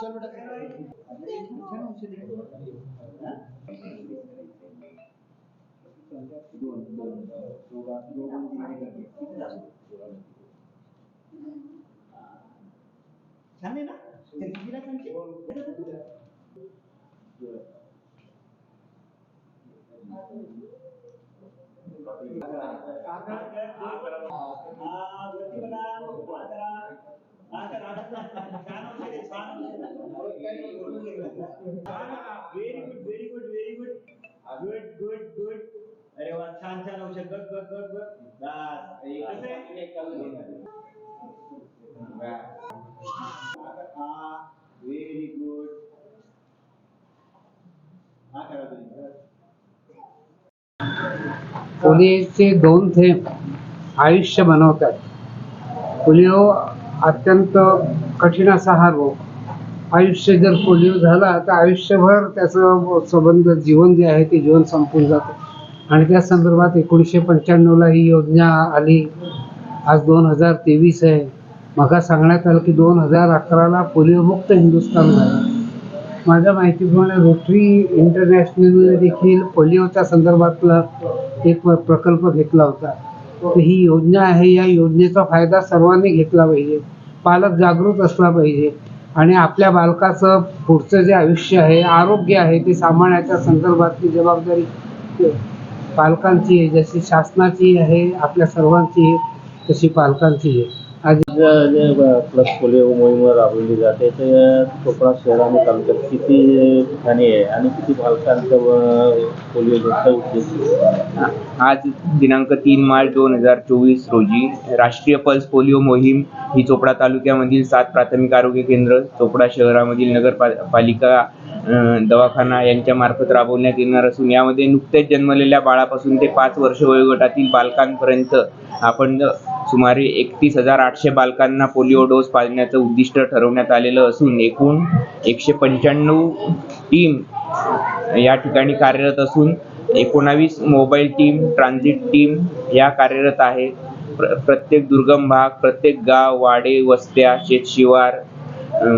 चल बेटा छान औषध आहे. हा? दोन दोन दोघा दोघांची किती झालं? छान आहे ना ते कितीला सांगते? Very good very good very good good good good अरे वा छान छान औषध. बघ बघ बघ बघ. बस. कसं आहे? व्हेरी गुड हा. करा तुम्ही पोलिओचे दोन थेंब आयुष्य बनवतात. पोलिओ अत्यंत कठीण असा हा रोग. आयुष्य जर पोलिओ झाला तर आयुष्यभर त्याचं संबंध जीवन जे आहे ते जीवन संपून जातं. आणि त्या संदर्भात एकोणीसशे पंच्याण्णवला ही योजना आली. आज दोन हजार तेवीस आहे. मला सांगण्यात आलं की दोन हजार अकराला पोलिओमुक्त हिंदुस्थान झालं. माझ्या माहितीप्रमाणे रोटरी इंटरनॅशनलने देखील पोलिओच्या संदर्भातला एक प्रकल्प घेतला होता. तर ही योजना आहे. या योजनेचा फायदा सर्वांनी घेतला पाहिजे. पालक जागृत असला पाहिजे. आणि आपल्या बालकाचं पुढचं जे आयुष्य आहे आरोग्य आहे ते सांभाळण्याच्या संदर्भातली जबाबदारी पालकांची आहे. जशी शासनाची आहे आपल्या सर्वांची आहे तशी पालकांची आहे. आज जे प्लस पोलिओ मोहीम राबवली जाते ते चोपडा आणि तालुक्यात किती ठिकाणी आहे आणि किती पालकांचं पोलिओ आज दिनांक तीन मार्च दोन हजार चोवीस रोजी राष्ट्रीय पल्स पोलिओ मोहीम ही चोपडा तालुक्यामधील सात प्राथमिक आरोग्य केंद्र चोपडा शहरामधील नगरपा पालिका दवाखाना यांच्यामार्फत राबवण्यात येणार असून यामध्ये नुकतेच जन्मलेल्या बाळापासून ते पाच वर्ष वयोगटातील बालकांपर्यंत आपण सुमारे एकतीस हजार आठशे बालकांना पोलिओ डोस पाजण्याचं उद्दिष्ट ठरवण्यात आलेलं असून एकूण एकशे पंच्याण्णव टीम या ठिकाणी कार्यरत असून एकोणावीस मोबाईल टीम ट्रान्झिट टीम या कार्यरत आहे प्र प्रत्येक दुर्गम भाग प्रत्येक गाव वाडे वस्त्या शेतशिवार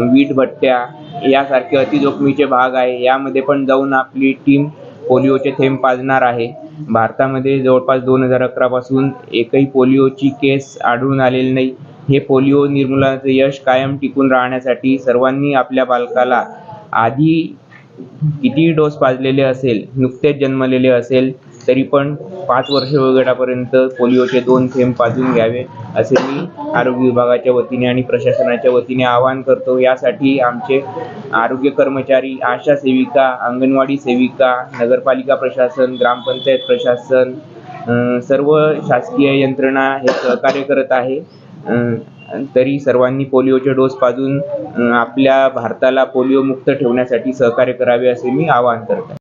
वीटभट्ट्या यासारखे अतिजोखमीचे भाग आहे. यामध्ये पण जाऊन आपली टीम पोलिओचे थेंब पाजणार आहे. भारतामध्ये जवळपास दोन हजार अकरापासून एकही पोलिओची केस आढळून आलेली नाही. हे पोलिओ निर्मूलनाचे यश कायम टिकून राहण्यासाठी सर्वांनी आपल्या बालकाला आधी कितीही डोस पाजलेले असेल नुकतेच जन्मलेले असेल तरी पण पाच वर्ष वयोगटापर्यंत पोलिओचे दोन थेंब पाजून घ्यावे असे मी आरोग्य विभागाच्या वतीने आणि प्रशासनाच्या वतीने आवाहन करतो. यासाठी आमचे आरोग्य कर्मचारी आशा सेविका अंगणवाडी सेविका नगरपालिका प्रशासन ग्रामपंचायत प्रशासन सर्व शासकीय यंत्रणा हे सहकार्य करत आहे. तरी सर्वांनी पोलिओचे डोस पाजून आपल्या भारताला पोलिओ मुक्त ठेवण्यासाठी सहकार्य करावे असे मी आवाहन करत आहे.